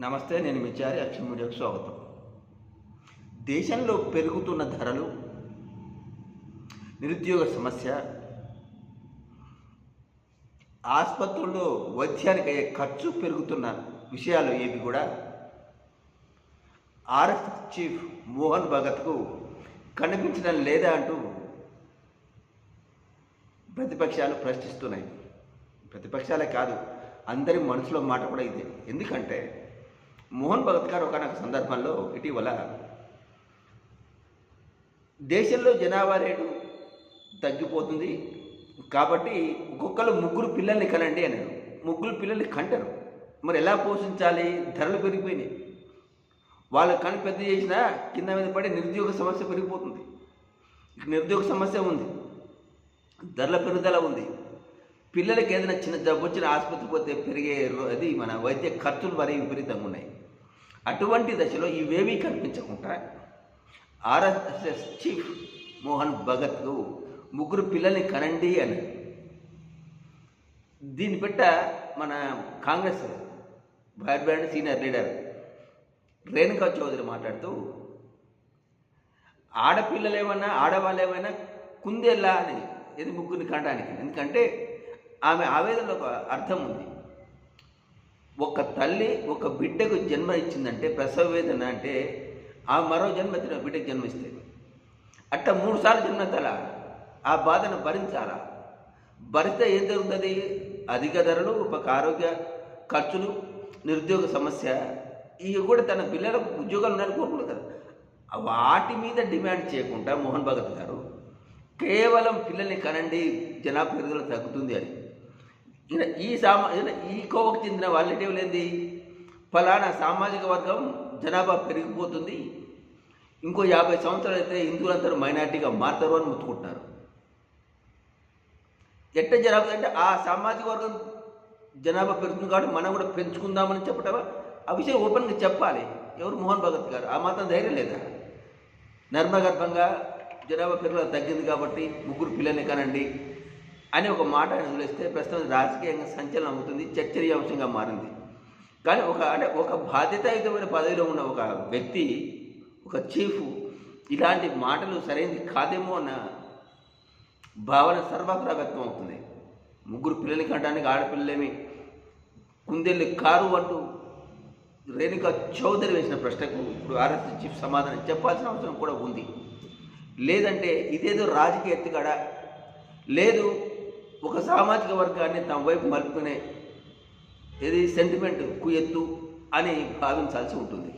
నమస్తే నేను మిచారి అక్షం మీడియాకు స్వాగతం. దేశంలో పెరుగుతున్న ధరలు నిరుద్యోగ సమస్య ఆసుపత్రుల్లో వైద్యానికి అయ్యే ఖర్చు పెరుగుతున్న విషయాలు ఏవి కూడా? ఆర్ఎస్ చీఫ్ మోహన్ భగత్కు కనిపించడం లేదా అంటూ ప్రతిపక్షాలు ప్రశ్నిస్తున్నాయి. ప్రతిపక్షాలే కాదు అందరి మనసులో మాట కూడా ఇదే. ఎందుకంటే మోహన్ భగత్ గారు ఒకనొక సందర్భంలో ఇటీవల దేశంలో జనాభా రేటు తగ్గిపోతుంది కాబట్టి ఒక్కొక్కరు ముగ్గురు పిల్లల్ని కనండి అన్నారు. ముగ్గురు పిల్లల్ని కంటారు. మరి ఎలా పోషించాలి? ధరలు పెరిగిపోయినాయి. వాళ్ళ కను పెద్ద చేసినా కింద మీద పడి నిరుద్యోగ సమస్య పెరిగిపోతుంది. నిరుద్యోగ సమస్య ఉంది. ధరల పెరుగుదల ఉంది. పిల్లలకి ఏదైనా చిన్న జబ్బు వచ్చిన ఆసుపత్రికి పోతే పెరిగే అది మన వైద్య ఖర్చులు మరీ విపరీతంగా ఉన్నాయి. అటువంటి దశలో ఇవేమీ కనిపించకుండా ఆర్ఎస్ఎస్ చీఫ్ మోహన్ భగత్కు ముగ్గురు పిల్లల్ని కనండి అని. దీని పెట్ట మన Congress firebrand senior leader Renuka Chowdhury మాట్లాడుతూ ఆడపిల్లలు ఏమైనా ఆడవాళ్ళు ఏమైనా కుందేలా అని ఇది ముగ్గురిని కనడానికి? ఎందుకంటే ఆమె ఆవేదనలో ఒక అర్థం ఉంది. ఒక తల్లి ఒక బిడ్డకు జన్మ ఇచ్చిందంటే ప్రసవ వేదన అంటే ఆ మరో జన్మ ఎత్తిన బిడ్డకు జన్మిస్తే అట్ట మూడు సార్లు తల ఆ బాధను భరించాలా? భరిస్తే ఏం జరుగుతుంది? అధిక ధరలు ఒక ఆరోగ్య ఖర్చులు నిరుద్యోగ సమస్య ఇవి కూడా తన పిల్లలకు ఉద్యోగాలు ఉన్నాయని కోరుకున్నారు కదా. వాటి మీద డిమాండ్ చేయకుండా మోహన్ భగత్ గారు కేవలం పిల్లల్ని కనండి జనాభా పెరుగుదల తగ్గుతుంది అని. ఈ సామా ఈయన ఈ కోవకు చెందిన వాళ్ళేటి లేనిది ఫలానా సామాజిక వర్గం జనాభా పెరిగిపోతుంది. ఇంకో యాభై సంవత్సరాలు అయితే హిందువులందరూ మైనార్టీగా మారుతారు అని ముత్తుకుంటున్నారు ఎట్ట జనాభా అంటే ఆ సామాజిక వర్గం జనాభా పెరుగుతుంది కాబట్టి మనం కూడా పెంచుకుందామని చెప్పటమా? ఆ విషయం ఓపెన్గా చెప్పాలి. ఎవరు? మోహన్ భగత్ గారు. ఆ మాత్రం ధైర్యం లేదా? నర్మగర్భంగా జనాభా పెరుగుదల తగ్గింది కాబట్టి ముగ్గురు పిల్లల్ని కనండి. అని ఒక మాట ఆయన వదిలేస్తే ప్రస్తుతం రాజకీయంగా సంచలనం అవుతుంది చర్చనీయాంశంగా మారింది. కానీ ఒక అంటే ఒక బాధ్యతాయుతమైన పదవిలో ఉన్న ఒక వ్యక్తి ఒక చీఫ్ ఇలాంటి మాటలు సరైనది కాదేమో అన్న భావన సర్వత్రా వ్యక్తం అవుతుంది. ముగ్గురు పిల్లల్ని కనడానికి ఆడపిల్లలేమి కుందేళ్ళు కారు అంటూ రేణుకా చౌదరి వేసిన ప్రశ్నకు ఇప్పుడు ఆర్ఎస్ చీఫ్ సమాధానం చెప్పాల్సిన అవసరం కూడా ఉంది. లేదంటే ఇదేదో రాజకీయ ఎత్తుగడ లేదు ఒక సామాజిక వర్గాన్ని తమ వైపు మలుపుకునే ఇది సెంటిమెంట్ కుయెత్తు అని భావించాల్సి ఉంటుంది.